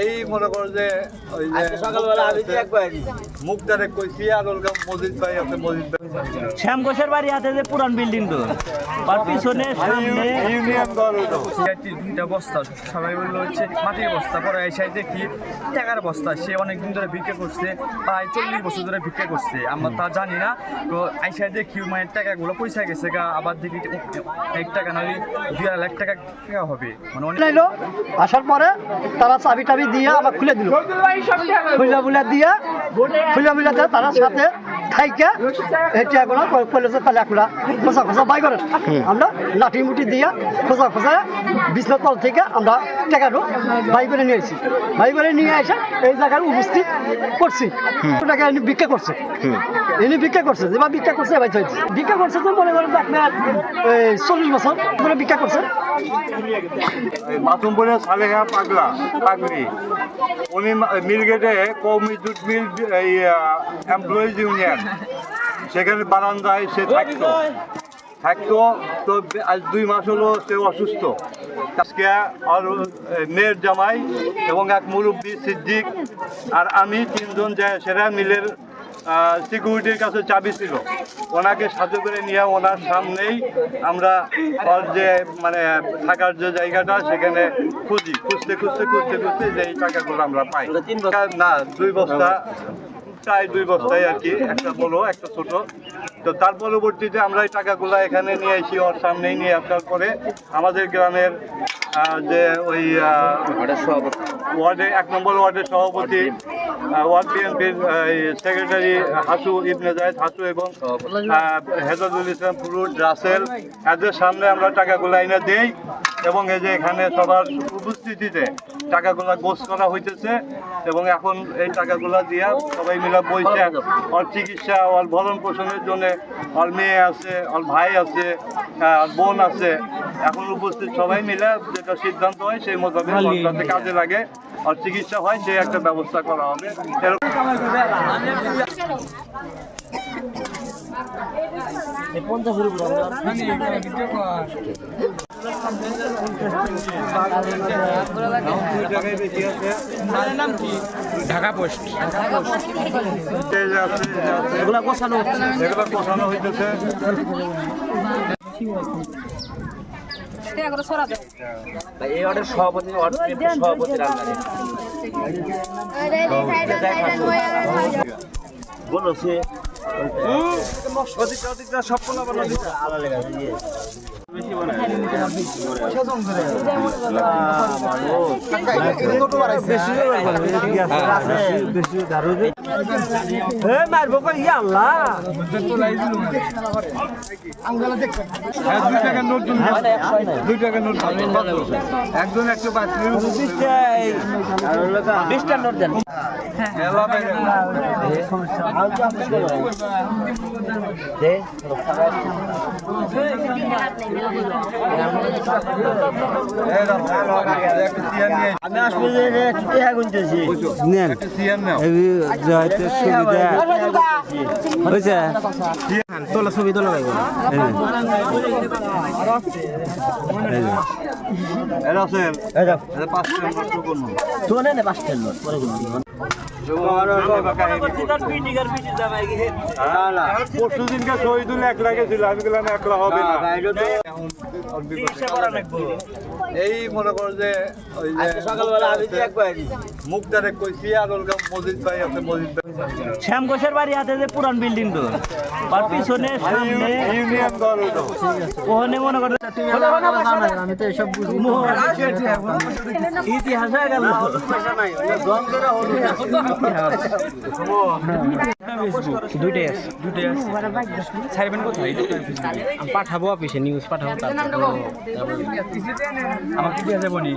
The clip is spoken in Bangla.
এই মনে করো যে ওই যে সকালবেলা আমি যে কইছি আর ওরকম মজিদ ভাই আছে মজিদ শ্যাম ঘোষের বাড়ি হাতে যে পুরান বিল্ডিং তো পিছনে সামনে ইউনিয়ন দল তিনটা বস্তা সবাই বলল হচ্ছে মাটির বস্তা পরে এই সাইডে কি টাকার বস্তা। সে অনেক দিন ধরে ভিক্ষা করছে প্রায় চল্লিশ বছর ধরে ভিক্ষা করছে। আমরা তা জানি না। তো এই সাইডে কি মানে টাকাগুলো পয়সা গেছে গা আবার দেখি এক টাকা নাহলে দুই আড়াই লাখ টাকা হবে। মানে অনেক আসার পরে তারা চাবি টাবি দিয়ে আবার খুলে দিল। খুলে বুলে দিয়ে খুলে বুলে দিয়ে তারা সাথে কোনো কলেজে তাহলে একটা খোসা খোসা বাই করেন। আমরা লাঠি মুঠি দিয়ে খোসা খোসা বিছনার তল থেকে আমরা টাকাটা বাই করে নিয়ে আসি। বাই করে নিয়ে এসে এই জায়গায় উপস্থিত করছি। টাকা এনে ভিক্ষা করছে। এনে ভিক্ষা করছে যেবার ভিক্ষা করছে এবার চলছে ভিক্ষা করছে তো মনে করেন যে আপনার চল্লিশ বছর ধরে ভিক্ষা করছে। মাতুমপুরের সালেহা পাগলা পাগড়ি উনি মিলগেটে কৌমি জুট মিল এমপ্লয়িজ ইউনিয়ন সেখানে বারান্দায় সে থাকতো। থাকতো তো আজ দুই মাস হলো সে অসুস্থ। আজকে আর মেয়ের জামাই এবং এক মুরব্বী সিদ্দিক আর আমি তিনজন যায় সেরা মিলের সিকিউরিটির কাছে চাবি ছিল। ওনাকে সাথে করে নিয়ে ওনার সামনেই আমরা ওর যে মানে থাকার যে জায়গাটা সেখানে খুঁজি। খুঁজতে খুঁজতে খুঁজতে খুঁজতে যে এই টাকাগুলো আমরা পাই। না দুই বস্তা প্রায় দুই বস্তায় আর কি একটা বড় একটা ছোট। তো তার পরবর্তীতে আমরা এই টাকাগুলো এখানে নিয়ে এসি ওর সামনেই নিয়ে আসার পরে আমাদের গ্রামের যে ওই ওয়ার্ডের ওয়ার্ডে এক নম্বর ওয়ার্ডের সভাপতি ওয়ার্ড বিএনপির সেক্রেটারি হাসু ইবনে জায়েদ হাসু এবং আহ, হেজাদুল ইসলাম ফুরুট রাসেল এদের সামনে আমরা টাকাগুলো এনে দেই এবং এই যে এখানে সবার উপস্থিতিতে টাকাগুলো গোছ করা হইতেছে এবং এখন এই টাকাগুলো দিয়া সবাই মিলে বইছে ওর চিকিৎসা ওর ভরণ পোষণের জন্য ওর মেয়ে আছে ওর ভাই আছে বোন আছে। এখন উপস্থিত সবাই মিলে যেটা সিদ্ধান্ত হয় সেই মোতাবেক কাজে লাগে। আর চিকিৎসা হয় সেই একটা ব্যবস্থা করা হবে। ঢাকা পোস্ট। এগুলা গোছানো এগুলো পোষানো হইতেছে। এই অর্ডার সভাপতি সভাপতির আন্ডারে বলো সে মারবো কই আল্লাহ দুই টাকার নোট একজন একশো পাঁচ বিশটা নোট দেন আমি আসব যে গুনতেছি নেন সুবিধা হয়েছে? তোলা ছবি তোলা লাগবে পরশু দিনকে শহীদুল একলা গেছিল আমি গেলাম একলা হবে না এই মনে করো যে ওই যে সকালবেলা আমি যে একবার মুখদারে কইছি আর মজিদ ভাই আছে মজিদ ভাই শ্যাম ঘোষের বাড়ি হাতে যে পুরান বিল্ডিং তো। তার পিছনে সামনে ইউনিয়ন দল ওটা ওখানে মনে করে আমি তো এসব বুঝি ইতিহাস হয়ে গেল। দুইটাই আছে। দুটোই আছে। ছাড়বেন কোথায়? পাঠাবো অফিসে নিউজ পাঠাবো আমাকে দিয়ে যাব নি